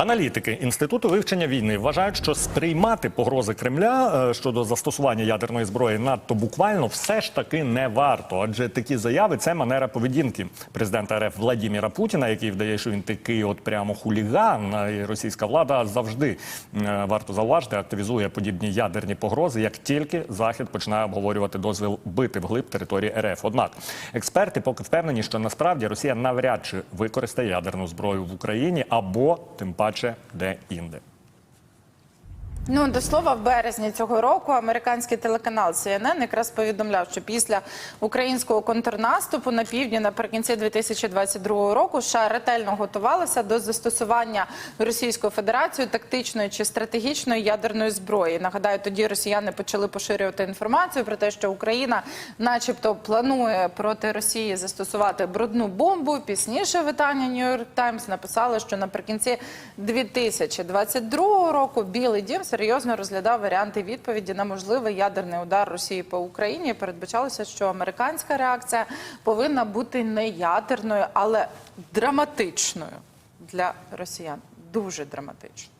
Аналітики інституту вивчення війни вважають, що сприймати погрози Кремля е, щодо застосування ядерної зброї надто буквально все ж таки не варто. Адже такі заяви це манера поведінки президента РФ Владіміра Путіна, який вдає, що він такий, от прямо хуліган. І російська влада завжди е, варто зауважити, активізує подібні ядерні погрози, як тільки захід починає обговорювати дозвіл бити вглиб території РФ. Однак експерти поки впевнені, що насправді Росія навряд чи використає ядерну зброю в Україні або тим паче де-інде. Ну до слова, в березні цього року американський телеканал CNN якраз повідомляв, що після українського контрнаступу на півдні наприкінці 2022 року США ретельно готувалися до застосування Російською Федерацією тактичної чи стратегічної ядерної зброї. Нагадаю, тоді росіяни почали поширювати інформацію про те, що Україна, начебто, планує проти Росії застосувати брудну бомбу. Пізніше видання New York Times написало, що наприкінці 2022 року Білий Дім серйозно розглядав варіанти відповіді на можливий ядерний удар Росії по Україні. Передбачалося, що американська реакція повинна бути не ядерною, але драматичною для росіян. Дуже драматичною.